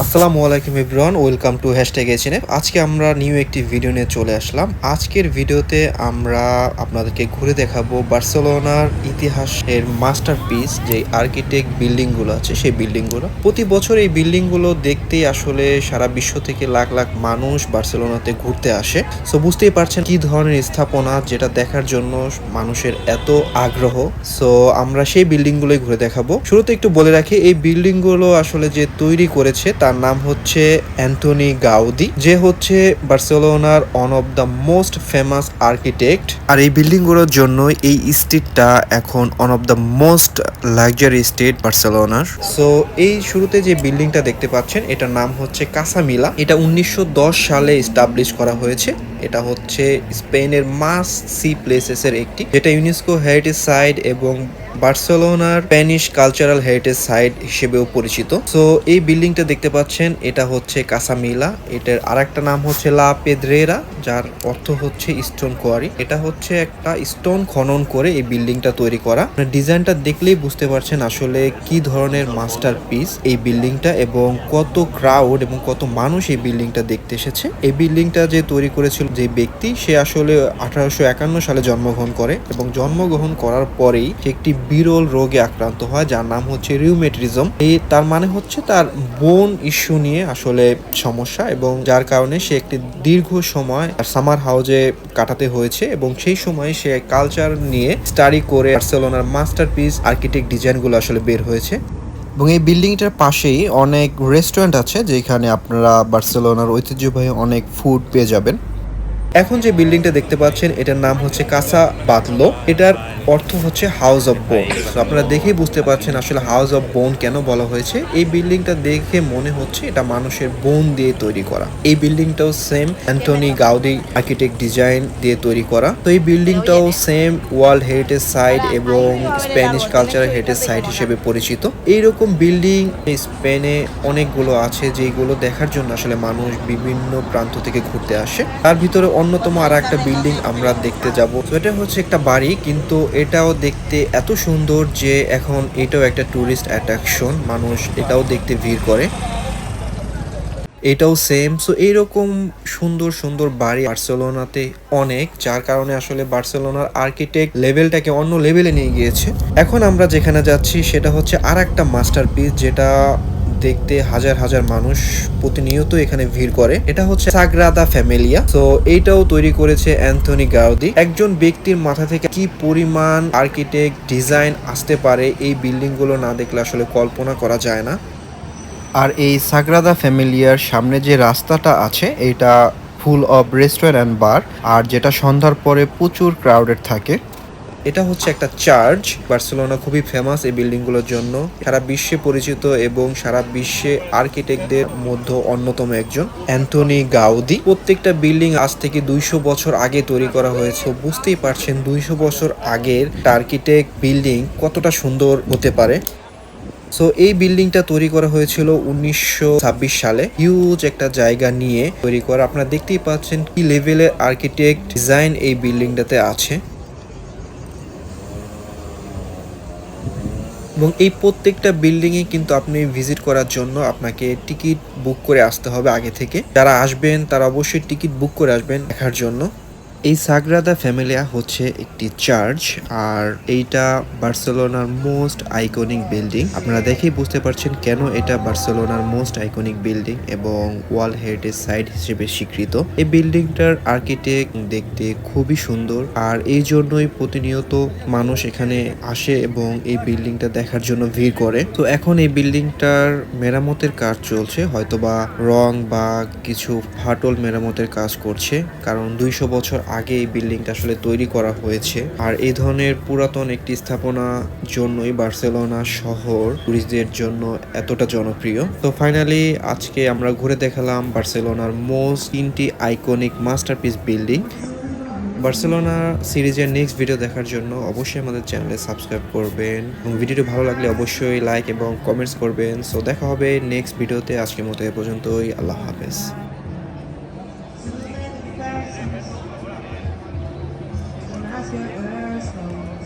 আসসালামু আলাইকুম everyone, welcome to hashtag HNF আজকে আমরা নিউ একটি ভিডিও নিয়ে চলে আসলাম। আজকের ভিডিওতে আমরা আপনাদেরকে ঘুরে দেখাবো বার্সেলোনার ইতিহাসের মাস্টারপিস, যে আর্কিটেক্ট বিল্ডিংগুলো আছে, সেই বিল্ডিংগুলো। প্রতি বছর এই বিল্ডিংগুলো দেখতেই আসলে সারা বিশ্ব থেকে লাখ লাখ মানুষ বার্সেলোনাতে ঘুরতে আসে। সো বুঝতেই পারছেন কি ধরনের স্থাপনা যেটা দেখার জন্য মানুষের এত আগ্রহ। সো আমরা সেই বিল্ডিংগুলোই ঘুরে দেখাবো। শুরুতে একটু বলে রাখি, এই বিল্ডিংগুলো আসলে যে তৈরি করেছে তার নাম হচ্ছে অ্যান্টনি গাউদি। যে হচ্ছে বার্সেলোনার one of the most famous architect আর এই বিল্ডিংগুলোর জন্য এই স্ট্রিটটা এখন one of the most luxury state বার্সেলোনার। সো এই শুরুতে যে বিল্ডিংটা দেখতে পাচ্ছেন, এটার নাম হচ্ছে কাসামিলা। এটা উনিশশো দশ সালে এস্টাবলিশ করা হয়েছে। এটা হচ্ছে স্পেনের মাস সি প্লেসেস এর একটি। যেটা ইউনেস্কো হেরিটেজ সাইট এবং বার্সেলোনার স্প্যানিশ কালচারাল হেরিটেজ সাইট হিসেবেও পরিচিত। সো এই বিল্ডিংটা দেখতে পাচ্ছেন, এটা হচ্ছে কাসামিলা। এটার আরেকটা নাম হচ্ছে লা পেদ্রেরা যার অর্থ হচ্ছে স্টোন কোয়ারি। এটা হচ্ছে একটা স্টোন খনন করে এই বিল্ডিংটা তৈরি করা। ডিজাইনটা দেখলেই বুঝতে পারছেন আসলে কি ধরনের মাস্টার পিস এই বিল্ডিংটা এবং কত ক্রাউড এবং কত মানুষ এই বিল্ডিংটা দেখতে এসেছে। এই বিল্ডিংটা যে তৈরি করেছিল যে ব্যক্তি, সে আসলে আঠারোশো একান্ন সালে জন্মগ্রহণ করে এবং জন্মগ্রহণ করার পরেই একটি বিরল রোগে আক্রান্ত হয়, যার নাম হচ্ছে রিউমেট্রিজম এই তার মানে হচ্ছে তার বোন ইস্যু নিয়ে আসলে সমস্যা এবং যার কারণে সে একটি দীর্ঘ সময় সামার হাউজে কাটাতে হয়েছে এবং সেই সময় সে কালচার নিয়ে স্টাডি করে বার্সেলোনার মাস্টারপিস আর্কিটেক্ট ডিজাইনগুলো আসলে বের হয়েছে। এবং এই বিল্ডিংটার পাশেই অনেক রেস্টুরেন্ট আছে, যেখানে আপনারা বার্সেলোনার ঐতিহ্যবাহী অনেক ফুড পেয়ে যাবেন। এখন যে বিল্ডিংটা দেখতে পাচ্ছেন, এটার নাম হচ্ছে কাসা বাতলো। এটার অর্থ হচ্ছে হাউস অফ বোন আপনারা দেখেই বুঝতে পারছেন আসলে হাউস অফ বোন কেন বলা হয়েছে। এই বিল্ডিংটা দেখে মনে হচ্ছে এটা মানুষের বোন দিয়ে তৈরি করা। এই বিল্ডিংটাও same Antoni Gaudi architect design দিয়ে তৈরি করা। তো এই বিল্ডিংটাও সেম ওয়ার্ল্ড হেরিটেজ সাইট এবং স্প্যানিশ কালচারাল হেরিটেজ সাইট হিসেবে পরিচিত। এইরকম বিল্ডিং স্পেনে অনেকগুলো আছে, যেগুলো দেখার জন্য আসলে মানুষ বিভিন্ন প্রান্ত থেকে ঘুরতে আসে। তার ভিতরে অন্যতম আর একটা বিল্ডিং আমরা দেখতে যাব। তো এটা হচ্ছে একটা বাড়ি, কিন্তু এটাও দেখতে এত সুন্দর যে এখন এটাও একটা টুরিস্ট অ্যাট্রাকশন মানুষ এটাও দেখতে ভিড় করে। এটাও সেম সো এইরকম সুন্দর সুন্দর বাড়ি বার্সেলোনাতে অনেক, যার কারণে আসলে বার্সেলোনার আর্কিটেক্ট লেভেলটাকে অন্য লেভেলে নিয়ে গিয়েছে। এখন আমরা যেখানে যাচ্ছি, সেটা হচ্ছে আর একটা মাস্টারপিস যেটা দেখতে হাজার হাজার মানুষ প্রতিনিয়ত এখানে ভিড় করে। এটা হচ্ছে সাগ্রাদা ফ্যামিলিয়া। তো এইটাও তৈরি করেছে অ্যান্থনি গাউদি। একজন ব্যক্তির মাথা থেকে কি পরিমাণ আর্কিটেক্ট ডিজাইন আসতে পারে এই বিল্ডিংগুলো না দেখলে আসলে কল্পনা করা যায় না। আর এই সাগ্রাদা ফ্যামিলিয়ার সামনে যে রাস্তাটা আছে, এটা full of restaurant and bar আর যেটা সন্ধ্যার পরে প্রচুর ক্রাউডেড থাকে। এটা হচ্ছে একটা চার্চ। বার্সেলোনা খুবই ফেমাস এই বিল্ডিংগুলোর জন্য। সারা বিশ্বে পরিচিত এবং সারা বিশ্বে আর্কিটেক্টদের মধ্যে অন্যতম একজন অ্যান্টনি গাউদি। প্রত্যেকটা বিল্ডিং আজ থেকে দুইশো বছর আগে তৈরি করা হয়েছে। বুঝতেই পারছেন দুইশো বছর আগের আর্কিটেক্ট বিল্ডিং কতটা সুন্দর হতে পারে। সো এই বিল্ডিংটা তৈরি করা হয়েছিল উনিশশো ছাব্বিশ সালে। হিউজ একটা জায়গা নিয়ে তৈরি করা। আপনারা দেখতেই পাচ্ছেন কি লেভেলের আর্কিটেক্ট ডিজাইন এই বিল্ডিংটাতে আছে। এবং এই প্রত্যেকটা বিল্ডিং এ কিন্তু আপনি ভিজিট করার জন্য আপনাকে টিকিট বুক করে আসতে হবে আগে থেকে। যারা আসবেন, তারা অবশ্যই টিকিট বুক করে আসবেন দেখার জন্য। এই সাগ্রাদা ফ্যামিলিয়া হচ্ছে একটি চার্চ, আর এইটা বার্সেলোনার মোস্ট আইকনিক বিল্ডিং। আপনারা দেখেই বুঝতে পারছেন কেন এটা বার্সেলোনার মোস্ট আইকনিক বিল্ডিং এবং ওয়ার্ল্ড হেরিটেজ সাইট হিসেবে স্বীকৃত। এই বিল্ডিংটার আর্কিটেক্ট দেখতে খুবই সুন্দর, আর এই জন্যই প্রতিনিয়ত মানুষ এখানে আসে এবং এই বিল্ডিংটা দেখার জন্য ভিড় করে। তো এখন এই বিল্ডিংটার মেরামতের কাজ চলছে, হয়তোবা রং বা কিছু ফাটল মেরামতের কাজ করছে, কারণ দুইশো বছর আগে এই বিল্ডিংটা আসলে তৈরি করা হয়েছে। আর এই ধরনের পুরাতন একটি স্থাপনা জন্যই বার্সেলোনা শহর টুরিস্টদের জন্য এতটা জনপ্রিয়। তো ফাইনালি আজকে আমরা ঘুরে দেখালাম বার্সেলোনার মোস্ট তিনটি আইকনিক মাস্টারপিস বিল্ডিং বার্সেলোনা সিরিজের নেক্সট ভিডিও দেখার জন্য অবশ্যই আমাদের চ্যানেলে সাবস্ক্রাইব করবেন। এবং ভিডিওটি ভালো লাগলে অবশ্যই লাইক এবং কমেন্টস করবেন। সো দেখা হবে নেক্সট ভিডিওতে আজকের মতো এ পর্যন্তই। আল্লাহ হাফেজ। as your earth.